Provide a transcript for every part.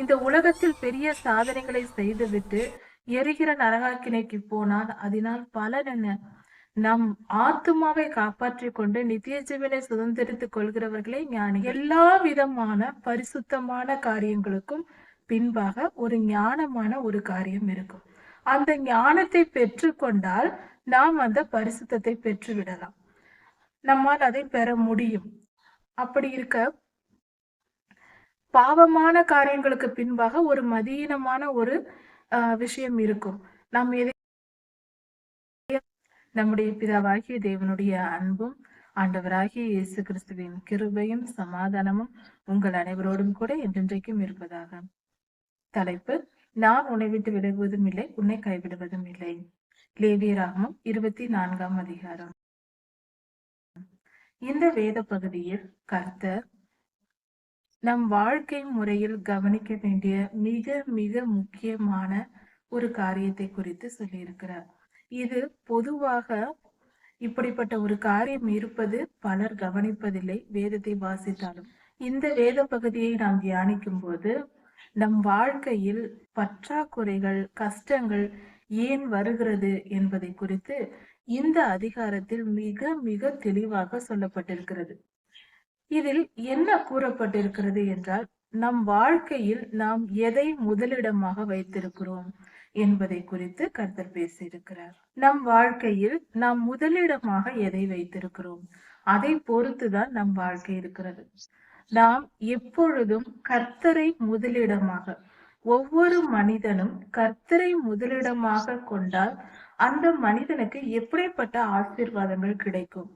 இந்த உலகத்தில் பெரிய சாதனைகளை செய்துவிட்டு எரிகிற நரகாக்கினைக்கு போனால் அதனால் பலன் என்ன? நம் ஆத்துமாவை காப்பாற்றி கொண்டு நித்திய ஜீவனை சுதந்திரித்துக் கொள்கிறவர்களே ஞானி எல்லா விதமான பரிசுத்தமான காரியங்களுக்கும் பின்பாக ஒரு ஞானமான ஒரு காரியம் இருக்கும். அந்த ஞானத்தை பெற்றுக்கொண்டால் நாம் அந்த பரிசுத்தத்தை பெற்று விடலாம் நம்மால் அதை பெற முடியும். அப்படி இருக்க பாவமான காரியங்களுக்கு பின்பாக ஒரு மதியீனமான ஒரு விஷயம் இருக்கும். நாம் எதை நம்முடைய பிதாவாகிய தேவனுடைய அன்பும் ஆண்டவராகிய இயேசு கிறிஸ்துவின் கிருபையும் சமாதானமும் உங்கள் அனைவரோடும் கூட என்றென்றைக்கும் இருப்பதாக. தலைப்பு நான் உன்னை விட்டு விலகுவதும் இல்லை உன்னை கைவிடுவதும் இல்லை. லேவியராகமம் இருபத்தி நான்காம் அதிகாரம். இந்த வேத பகுதியில் கர்த்தர் நம் வாழ்க்கை முறையில் கவனிக்க வேண்டிய மிக மிக முக்கியமான ஒரு காரியத்தை குறித்து சொல்லியிருக்கிறார். இது பொதுவாக இப்படிப்பட்ட ஒரு காரியம் இருப்பது பலர் கவனிப்பதில்லை வேதத்தை வாசித்தாலும். இந்த வேத பகுதியை நாம் தியானிக்கும் போது நம் வாழ்க்கையில் பற்றாக்குறைகள் கஷ்டங்கள் ஏன் வருகிறது என்பதை குறித்து இந்த அதிகாரத்தில் மிக மிக தெளிவாக சொல்லப்பட்டிருக்கிறது. இதில் என்ன கூறப்பட்டிருக்கிறது என்றால் நம் வாழ்க்கையில் நாம் எதை முதலிடமாக வைத்திருக்கிறோம் என்பதை குறித்து கர்த்தர் பேசியிருக்கிறார். நம் வாழ்க்கையில் நாம் முதலிடமாக எதை வைத்திருக்கிறோம்? அதை பொறுத்துதான் நம் வாழ்க்கை இருக்கிறது. நாம் எப்பொழுதும் கர்த்தரை முதலிடமாக ஒவ்வொரு மனிதனும் கர்த்தரை முதலிடமாக கொண்டால் அந்த மனிதனுக்கு எப்படிப்பட்ட ஆசீர்வாதங்கள் கிடைக்கும்?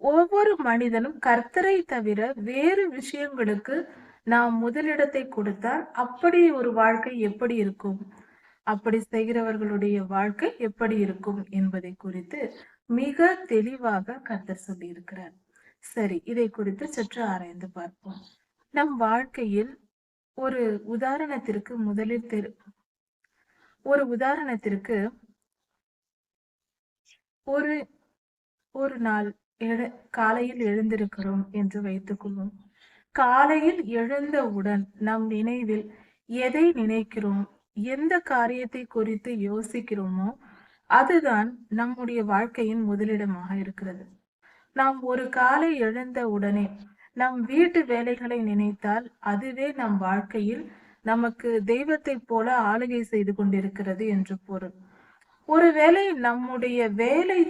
ஒவ்வொரு மனிதனும் கர்த்தரை தவிர வேறு விஷயங்களுக்கு நாம் முதலிடத்தை கொடுத்தால் அப்படி ஒரு வாழ்க்கை எப்படி இருக்கும்? அப்படி செய்கிறவர்களுடைய வாழ்க்கை எப்படி இருக்கும் என்பதை குறித்து மிக தெளிவாக கர்த்தர் சொல்லியிருக்கிறார். சரி இதை குறித்து சற்று ஆராய்ந்து பார்ப்போம். நம் வாழ்க்கையில் ஒரு உதாரணத்திற்கு முதலில் தெரு ஒரு உதாரணத்திற்கு ஒரு ஒரு நாள் எழு காலையில் எழுந்திருக்கிறோம் என்று வைத்துக்கொள்வோம் காலையில் எழுந்தவுடன் நம் நினைவில் எதை நினைக்கிறோம்? எந்த காரியத்தை குறித்து யோசிக்கிறோமோ அதுதான் நம்முடைய வாழ்க்கையின் முதலிடமாக இருக்கிறது. நாம் ஒரு காலை எழுந்த உடனே நம் வீட்டு வேலைகளை நினைத்தால் அதுவே நம் வாழ்க்கையில் நமக்கு தெய்வத்தை போல ஆளுகை செய்து கொண்டிருக்கிறது என்று பொருள். ஒருவேளை நம்முடைய வேலை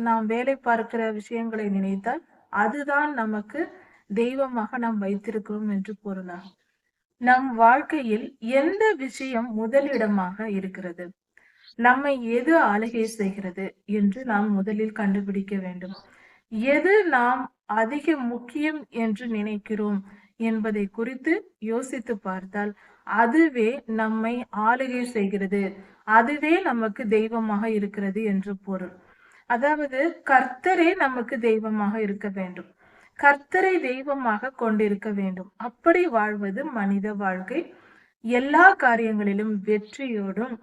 நாம் வேலை பார்க்கிற விஷயங்களை நினைத்தால் அதுதான் நமக்கு தெய்வமாக நாம் வைத்திருக்கிறோம் என்று பொருளாகும் நம் வாழ்க்கையில் எந்த விஷயம் முதலிடமாக இருக்கிறது? நம்மை எது ஆளுகை செய்கிறது என்று நாம் முதலில் கண்டுபிடிக்க வேண்டும். எது நாம் அதிக முக்கியம் என்று நினைக்கிறோம் என்பதை குறித்து யோசித்து பார்த்தால் அதுவே நம்மை ஆளுகை செய்கிறது. அதுவே நமக்கு தெய்வமாக இருக்கிறது என்று பொருள். அதாவது கர்த்தரே நமக்கு தெய்வமாக இருக்க வேண்டும். கர்த்தரை தெய்வமாக கொண்டிருக்க வேண்டும். அப்படி வாழ்வது மனித வாழ்க்கை. எல்லா காரியங்களிலும் வெற்றியோடும்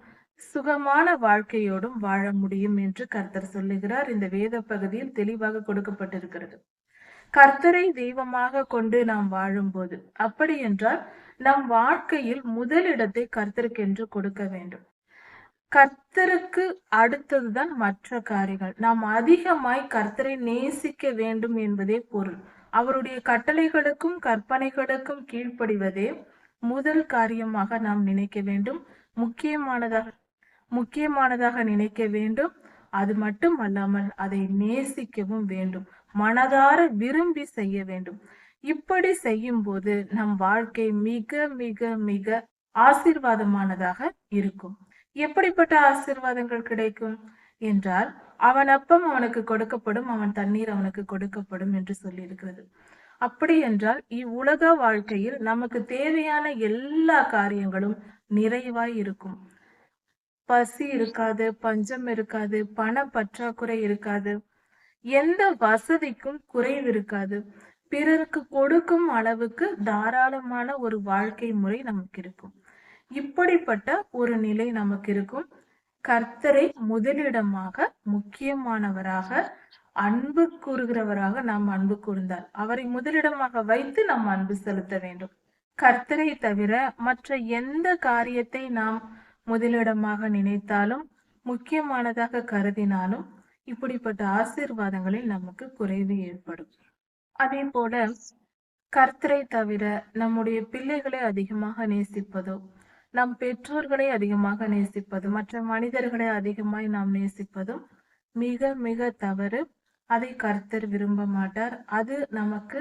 சுகமான வாழ்க்கையோடும் வாழ முடியும் என்று கர்த்தர் சொல்லுகிறார். இந்த வேத பகுதியில் தெளிவாக கொடுக்கப்பட்டிருக்கிறது. கர்த்தரை தெய்வமாக கொண்டு நாம் வாழும்போது அப்படி என்றால் நம் வாழ்க்கையில் முதலிடத்தை கர்த்தருக்கென்று கொடுக்க வேண்டும். கர்த்தருக்கு அடுத்ததுதான் மற்ற காரியங்கள். நாம் அதிகமாய் கர்த்தரை நேசிக்க வேண்டும் என்பதே பொருள். அவருடைய கட்டளைகளுக்கும் கற்பனைகளுக்கும் கீழ்ப்படிவதே முதல் காரியமாக நாம் நினைக்க வேண்டும். முக்கியமானதாக முக்கியமானதாக நினைக்க வேண்டும். அது மட்டும் அல்லாமல் அதை நேசிக்கவும் வேண்டும். மனதார விரும்பி செய்ய வேண்டும். இப்படி செய்யும் போது நம் வாழ்க்கை மிக மிக மிக ஆசீர்வாதமானதாக இருக்கும். எப்படிப்பட்ட ஆசீர்வாதங்கள் கிடைக்கும்? என்றால் அவன் அப்பம் அவனுக்கு கொடுக்கப்படும் அவன் தண்ணீர் அவனுக்கு கொடுக்கப்படும் என்று சொல்லியிருக்கிறது. அப்படி என்றால் இவ்வுலக வாழ்க்கையில் நமக்கு தேவையான எல்லா காரியங்களும் நிறைவாய் இருக்கும். பசி இருக்காது பஞ்சம் இருக்காது பண பற்றாக்குறை இருக்காது எந்த வசதிக்கும் குறைவு இருக்காது. பிறருக்கு கொடுக்கும் அளவுக்கு தாராளமான ஒரு வாழ்க்கை முறை நமக்கு இருக்கும். இப்படிப்பட்ட ஒரு நிலை நமக்கு இருக்கும். கர்த்தரை முதலிடமாக முக்கியமானவராக அன்பு கூறுகிறவராக நாம் அன்பு கூர்ந்தால் அவரை முதலிடமாக வைத்து நாம் அன்பு செலுத்த வேண்டும். கர்த்தரை தவிர மற்ற எந்த காரியத்தை நாம் முதலிடமாக நினைத்தாலும் முக்கியமானதாக கருதினாலும் இப்படிப்பட்ட ஆசீர்வாதங்களில் நமக்கு குறைவு ஏற்படும். அதே போல கர்த்தரை தவிர நம்முடைய பிள்ளைகளை அதிகமாக நேசிப்பதோ நம் பெற்றோர்களை அதிகமாக நேசிப்பது மற்ற மனிதர்களை அதிகமாய் நாம் நேசிப்பதும் மிக மிக தவறு. அதை கர்த்தர் விரும்ப மாட்டார். அது நமக்கு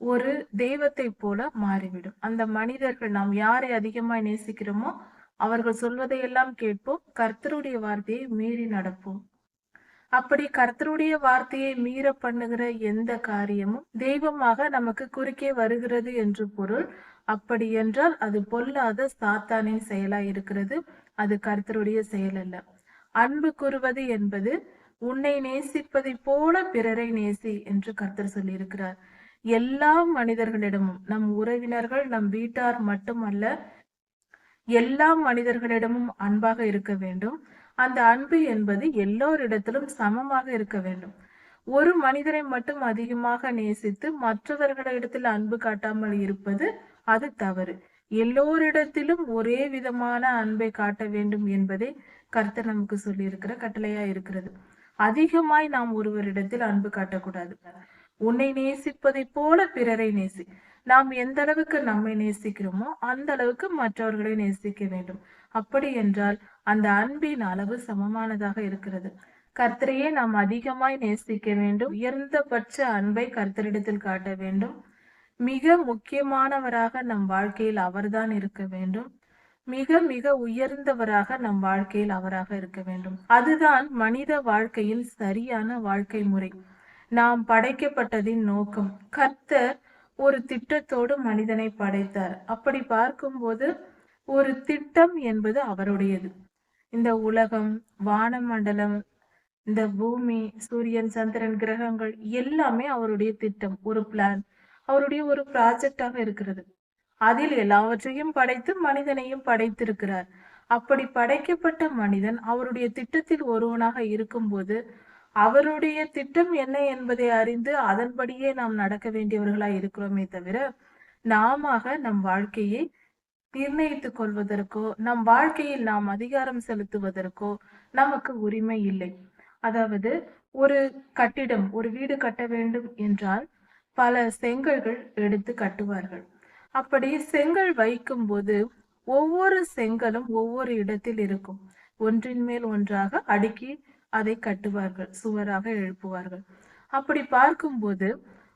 ஒரு தெய்வத்தை போல மாறிவிடும். அந்த மனிதர்கள் நாம் யாரை அதிகமாய் நேசிக்கிறோமோ அவர்கள் சொல்வதையெல்லாம் கேட்போம். கர்த்தருடைய வார்த்தையை மீறி நடப்போம். அப்படி கர்த்தருடைய வார்த்தையை மீற பண்ணுகிற எந்த காரியமும் தெய்வமாக நமக்கு குறுக்கே வருகிறது என்று பொருள். அப்படி என்றால் அது பொல்லாத சாத்தானின் செயலாய் இருக்கிறது. அது கர்த்தருடைய செயல் அல்ல. அன்பு கூறுவது என்பது உன்னை நேசிப்பதை போல பிறரை நேசி என்று கர்த்தர் சொல்லியிருக்கிறார். எல்லா மனிதர்களிடமும் நம் உறவினர்கள் நம் வீட்டார் மட்டுமல்ல எல்லா மனிதர்களிடமும் அன்பாக இருக்க வேண்டும். அந்த அன்பு என்பது எல்லோரிடத்திலும் சமமாக இருக்க வேண்டும். ஒரு மனிதரை மட்டும் அதிகமாக நேசித்து மற்றவர்களிடத்தில் அன்பு காட்டாமல் இருப்பது அது தவறு. எல்லோரிடத்திலும் ஒரே விதமான அன்பை காட்ட வேண்டும் என்பதே கர்த்தர் நமக்கு சொல்லி இருக்கிற கட்டளையா இருக்கிறது. அதிகமாய் நாம் ஒருவரிடத்தில் அன்பு காட்டக்கூடாது. உன்னை நேசிப்பதை போல பிறரை நேசி. நாம் எந்த அளவுக்கு நம்மை நேசிக்கிறோமோ அந்த அளவுக்கு மற்றவர்களை நேசிக்க வேண்டும். அப்படி என்றால் அந்த அன்பின் அளவு சமமானதாக இருக்கிறது. கர்த்தரையே நாம் அதிகமாய் நேசிக்க வேண்டும். உயர்ந்தபட்ச அன்பை கர்த்தரிடத்தில் காட்ட வேண்டும். மிக முக்கியமானவராக நம் வாழ்க்கையில் அவர்தான் இருக்க வேண்டும். மிக மிக உயர்ந்தவராக நம் வாழ்க்கையில் அவராக இருக்க வேண்டும். அதுதான் மனித வாழ்க்கையில் சரியான வாழ்க்கை முறை. நாம் படைக்கப்பட்டதின் நோக்கம். கர்த்தர் ஒரு திட்டத்தோடு மனிதனை படைத்தார். அப்படி பார்க்கும்போது ஒரு திட்டம் என்பது அவருடையது. இந்த உலகம் வானமண்டலம் இந்த பூமி சூரியன் சந்திரன் கிரகங்கள் எல்லாமே அவருடைய திட்டம் ஒரு பிளான் அவருடைய ஒரு ப்ராஜெக்டாக இருக்கிறது. அதில் எல்லாவற்றையும் படைத்து மனிதனையும் படைத்திருக்கிறார். அப்படி படைக்கப்பட்ட மனிதன் அவருடைய திட்டத்தில் ஒருவனாக இருக்கும்போது அவருடைய திட்டம் என்ன என்பதை அறிந்து அதன்படியே நாம் நடக்க வேண்டியவர்களாய் இருக்கிறோமே தவிர நாம நம் வாழ்க்கையை நிர்ணயித்துக் கொள்வதற்கோ நம் வாழ்க்கையில் நாம் அதிகாரம் செலுத்துவதற்கோ நமக்கு உரிமை இல்லை. அதாவது ஒரு கட்டிடம் ஒரு வீடு கட்ட வேண்டும் என்றால் பல செங்கல்கள் எடுத்து கட்டுவார்கள். அப்படி செங்கல் வைக்கும் போது ஒவ்வொரு செங்கலும் ஒவ்வொரு இடத்தில் இருக்கும். ஒன்றின் மேல் ஒன்றாக அடுக்கி அதை கட்டுவார்கள் சுவராக எழுப்புவார்கள். அப்படி பார்க்கும்போது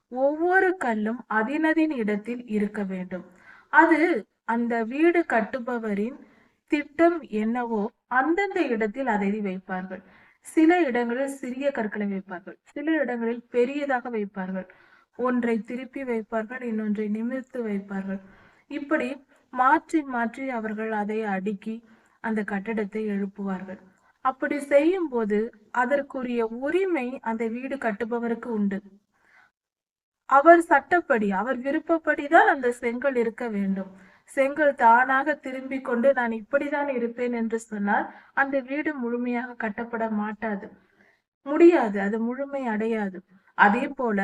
ஒவ்வொரு கல்லும் அதினதின் இடத்தில் இருக்க வேண்டும். அது அந்த வீடு கட்டுபவரின் திட்டம் என்னவோ அந்தந்த இடத்தில் அதை வைப்பார்கள். சில இடங்களில் சிறிய கற்களை வைப்பார்கள் சில இடங்களில் பெரியதாக வைப்பார்கள். ஒன்றை திருப்பி வைப்பார்கள் இன்னொன்றை நிமிர்த்து வைப்பார்கள். இப்படி மாற்றி மாற்றி அவர்கள் அதை அடுக்கி அந்த கட்டடத்தை எழுப்புவார்கள். அப்படி செய்யும் போது அதற்குரிய உரிமை அந்த வீடு கட்டுபவருக்கு உண்டு. அவர் சட்டப்படி அவர் விருப்பப்படிதான் அந்த செங்கல் இருக்க வேண்டும். செங்கல் தானாக திரும்பிக் கொண்டு நான் இப்படிதான் இருப்பேன் என்று சொன்னால் அந்த வீடு முழுமையாக கட்டப்பட மாட்டாது. முடியாது அது முழுமை அடையாது. அதே போல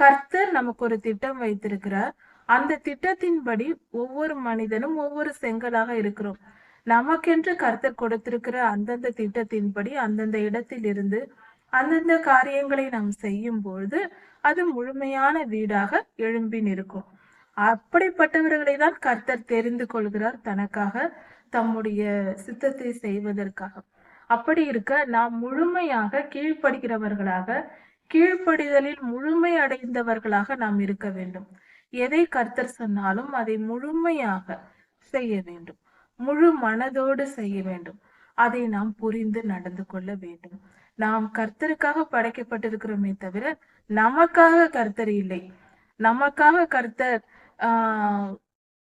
கர்த்தர் நமக்கு ஒரு திட்டம் வைத்திருக்கிறார். அந்த திட்டத்தின்படி ஒவ்வொரு மனிதனும் ஒவ்வொரு செங்கலாக இருக்கிறோம். நமக்கென்று கர்த்தர் கொடுத்திருக்கிற அந்தந்த திட்டத்தின்படி அந்தந்த இடத்தில் இருந்து அந்தந்த காரியங்களை நாம் செய்யும் பொழுது அது முழுமையான வீடாக எழும்பி நிற்கும். அப்படிப்பட்டவர்களை தான் கர்த்தர் தெரிந்து கொள்கிறார் தனக்காக தம்முடைய சித்தத்தை செய்வதற்காக. அப்படி இருக்க நாம் முழுமையாக கீழ்ப்படுகிறவர்களாக கீழ்ப்படிதலில் முழுமை அடைந்தவர்களாக நாம் இருக்க வேண்டும். எதை கர்த்தர் சொன்னாலும் அதை முழுமையாக செய்ய வேண்டும். முழு மனதோடு செய்ய வேண்டும். அதை நாம் புரிந்து நடந்து கொள்ள வேண்டும். நாம் கர்த்தருக்காக படைக்கப்பட்டிருக்கிறோமே தவிர நமக்காக கர்த்தர் இல்லை. நமக்காக கர்த்தர் ஆஹ்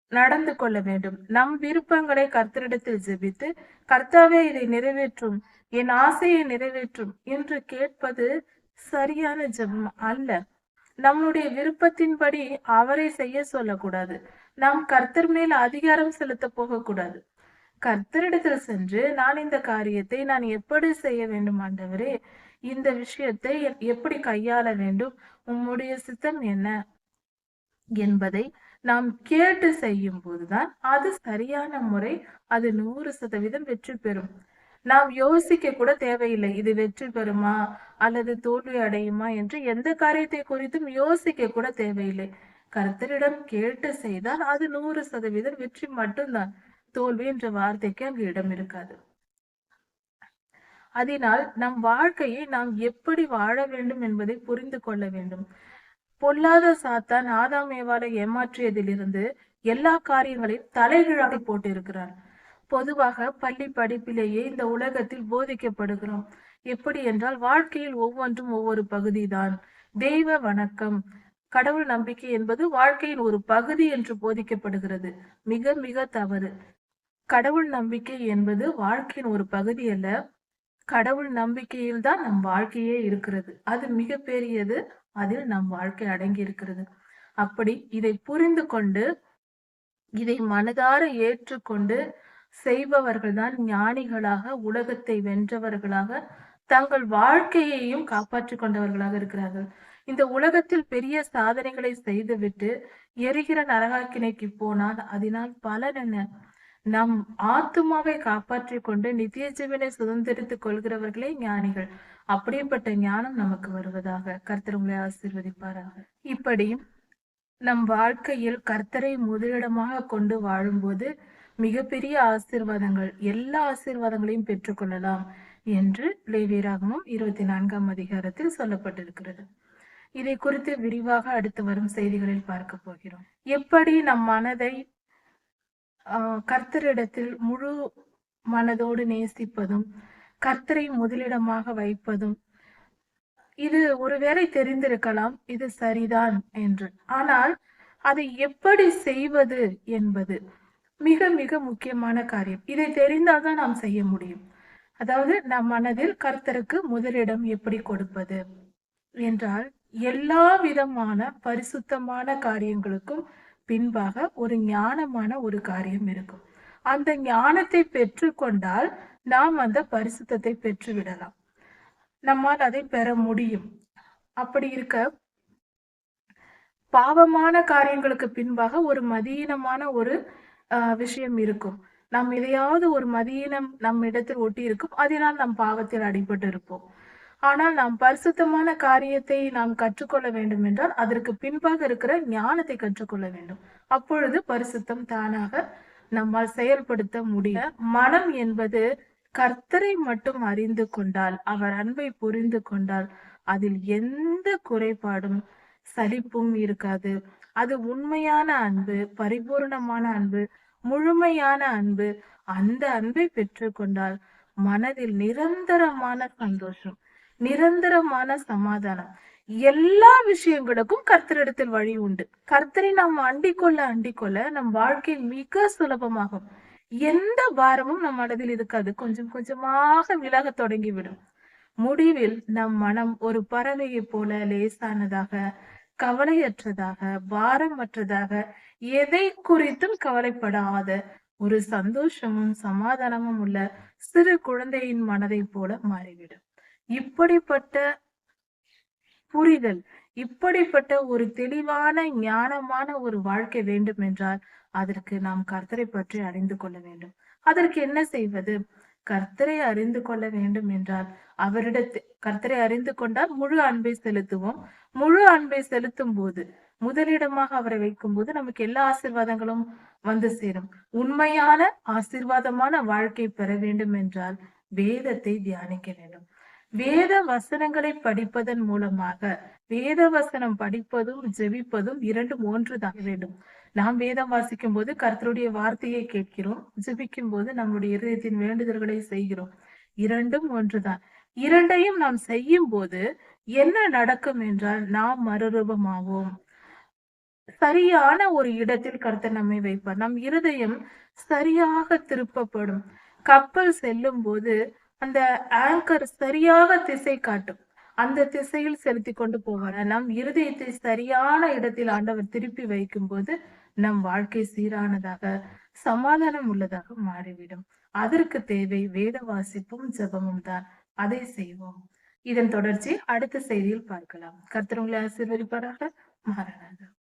நடந்து கொள்ள வேண்டும். நம் விருப்பங்களை கர்த்தரிடத்தில் ஜெபித்து கர்த்தாவே இதை நிறைவேற்றும். என் ஆசையை நிறைவேற்றும் என்று கேட்பது சரியான ஜெபம் அல்ல. நம்முடைய விருப்பத்தின்படி அவரை செய்ய சொல்லக்கூடாது. நாம் கர்த்தர் மேல் அதிகாரம் செலுத்த போகக்கூடாது. கர்த்தரிடத்தில் சென்று நான் இந்த காரியத்தை நான் எப்படி செய்ய வேண்டும் ஆண்டவரே? இந்த விஷயத்தை எப்படி கையாள வேண்டும்? உம்முடைய சித்தம் என்ன? என்பதை நாம் கேட்டு செய்யும் போதுதான் அது சரியான முறை அது நூறு சதவீதம் வெற்றி பெறும். நாம் யோசிக்க கூட தேவையில்லை. இது வெற்றி பெறுமா? அல்லது தோல்வி அடையுமா? என்று எந்த காரியத்தை குறித்தும் யோசிக்க கூட தேவையில்லை. கர்த்தரிடம் கேட்டு செய்தால் அது நூறு சதவீதம் வெற்றி மட்டும்தான். தோல்வி என்ற வார்த்தைக்கு அங்கு இடம் இருக்காது. அதனால் நம் வாழ்க்கையை நாம் எப்படி வாழ வேண்டும் என்பதை புரிந்து கொள்ள வேண்டும். பொல்லாத சாத்தான் ஆதாம் ஏவாளை ஏமாற்றியதிலிருந்து எல்லா காரியங்களையும் தலைகீழாக போட்டிருக்கிறான். பொதுவாக பள்ளி படிப்பிலேயே இந்த உலகத்தில் போதிக்கப்படுகிறோம். எப்படி என்றால் வாழ்க்கையில் ஒவ்வொன்றும் ஒவ்வொரு பகுதிதான். தெய்வ வணக்கம். கடவுள் நம்பிக்கை என்பது வாழ்க்கையின் ஒரு பகுதி என்று போதிக்கப்படுகிறது. மிக மிக தவறு. கடவுள் நம்பிக்கை என்பது வாழ்க்கையின் ஒரு பகுதி அல்ல. கடவுள் நம்பிக்கையில் தான் நம் வாழ்க்கையே இருக்கிறது. அது மிக பெரியது அதில் நம் வாழ்க்கை அடங்கி இருக்கிறது அப்படி இதை புரிந்து கொண்டு இதை மனதார ஏற்றுக்கொண்டு செய்பவர்கள் தான் ஞானிகளாக உலகத்தை வென்றவர்களாக தங்கள் வாழ்க்கையையும் காப்பாற்றிக் கொண்டவர்களாக இருக்கிறார்கள். இந்த உலகத்தில் பெரிய சாதனைகளை செய்துவிட்டு எரிகிற நரகாக்கினைக்கு போனால் அதனால் பலன் என்ன? நம் ஆத்துமாவை காப்பாற்றிக் கொண்டு நித்திய ஜீவனை சுதந்திரித்துக் கொள்கிறவர்களே ஞானிகள். அப்படிப்பட்ட ஞானம் நமக்கு வருவதாக கர்த்தர் உங்களை ஆசீர்வதிப்பாராக. இப்படி நம் வாழ்க்கையில் கர்த்தரை முதலிடமாக கொண்டு வாழும்போது மிகப்பெரிய ஆசீர்வாதங்கள் எல்லா ஆசீர்வாதங்களையும் பெற்றுக்கொள்ளலாம் என்று லேவியராகமும் இருபத்தி நான்காம் அதிகாரத்தில் சொல்லப்பட்டிருக்கிறது. இதை குறித்து விரிவாக அடுத்து வரும் செய்திகளில் பார்க்க போகிறோம். எப்படி நம் மனதை கர்த்தரிடத்தில் முழு மனதோடு நேசிப்பதும் கர்த்தரை முதலிடமாக வைப்பதும் இது ஒருவேளை தெரிந்திருக்கலாம் இது சரிதான் என்று. ஆனால் அதை எப்படி செய்வது என்பது மிக மிக முக்கியமான காரியம். இதை தெரிந்தால்தான் நாம் செய்ய முடியும். அதாவது நம் மனதில் கர்த்தருக்கு முதலிடம் எப்படி கொடுப்பது என்றால் எல்லா விதமான பரிசுத்தமான காரியங்களுக்கும் பின்பாக ஒரு ஞானமான ஒரு காரியம் இருக்கும். அந்த ஞானத்தை பெற்றுக்கொண்டால் நாம் அந்த பரிசுத்தத்தை பெற்று விடலாம். நம்மால் அதை பெற முடியும். அப்படி இருக்க பாவமான காரியங்களுக்கு பின்பாக ஒரு மதியீனமான ஒரு விஷயம் இருக்கும். நாம் எதையாவது ஒரு மதியினம் நம் இடத்தில் ஒட்டி இருக்கும் அதனால் நம் பாவத்தில் அடிபட்டு இருப்போம் ஆனால் நாம் பரிசுத்தமான காரியத்தை நாம் கற்றுக்கொள்ள வேண்டும் என்றால் அதற்கு பின்பாக இருக்கிற ஞானத்தை கற்றுக்கொள்ள வேண்டும். அப்பொழுது பரிசுத்தம் தானாக நம்மால் செயல்படுத்த முடிய மனம் என்பது கர்த்தரை மட்டும் அறிந்து கொண்டால் அவர் அன்பை புரிந்து கொண்டால் அதில் எந்த குறைபாடும் சலிப்பும் இருக்காது. அது உண்மையான அன்பு பரிபூர்ணமான அன்பு முழுமையான அன்பு. அந்த அன்பை பெற்றுக்கொண்டால் மனதில் நிரந்தரமான சந்தோஷம் நிரந்தரமான சமாதானம். எல்லா விஷயங்களுக்கும் கர்த்தரிடத்தில் வழி உண்டு. கர்த்தரை நாம் அண்டிக்கொள்ள அண்டிக்கொள்ள நம் வாழ்க்கை மிக சுலபமாகும். எந்த பாரமும் நம் மனதில் இருக்காது. கொஞ்சம் கொஞ்சமாக விலக தொடங்கிவிடும். முடிவில் நம் மனம் ஒரு பறவையை போல லேசானதாக கவலையற்றதாக பாரமற்றதாக எதை குறித்தும் கவலைப்படாத ஒரு சந்தோஷமும் சமாதானமும் உள்ள சிறு குழந்தையின் மனதை போல மாறிவிடும். இப்படிப்பட்ட புரிதல் இப்படிப்பட்ட ஒரு தெளிவான ஞானமான ஒரு வாழ்க்கை வேண்டும் என்றால் அதற்கு நாம் கர்த்தரை பற்றி அறிந்து கொள்ள வேண்டும். அதற்கு என்ன செய்வது? கர்த்தரை அறிந்து கொள்ள வேண்டும் என்றால் அவரிடத்து கர்த்தரை அறிந்து கொண்டால் முழு அன்பை செலுத்துவோம். முழு அன்பை செலுத்தும் போது முதலிடமாக அவரை வைக்கும் போது நமக்கு எல்லா ஆசிர்வாதங்களும் வந்து சேரும். உண்மையான ஆசிர்வாதமான வாழ்க்கை பெற வேண்டும் என்றால் வேதத்தை தியானிக்க வேண்டும். வேத வசனங்களை படிப்பதன் மூலமாக வேத வசனம் படிப்பதும் ஜெபிப்பதும் இரண்டும் ஒன்றுதான் வேண்டும். நாம் வேதம் வாசிக்கும் போது கர்த்தருடைய வார்த்தையை கேட்கிறோம். ஜெபிக்கும் போது நம்முடைய இருதயத்தின் வேண்டுதல்களை செய்கிறோம். இரண்டும் ஒன்றுதான். இரண்டையும் நாம் செய்யும் போது என்ன நடக்கும் என்றால் நாம் மறுரூபமாவோம். சரியான ஒரு இடத்தில் கர்த்தர் நம்மை வைப்பார். நம் இருதயம் சரியாக திருப்பப்படும். கப்பல் செல்லும் போது அந்த ஆங்கர் சரியாக திசை காட்டும். அந்த திசையில் செலுத்தி கொண்டு போவார். நம் இருதயத்தை சரியான இடத்தில் ஆண்டவர் திருப்பி வைக்கும் போது நம் வாழ்க்கை சீரானதாக சமாதானம் உள்ளதாக மாறிவிடும். அதற்கு தேவை வேத வாசிப்பும் ஜபமும் தான். அதை செய்வோம். இதன் தொடர்ச்சி அடுத்த செய்தியில் பார்க்கலாம். கர்த்தர் உங்களை ஆசீர்வதிப்பாராக. மாறனாக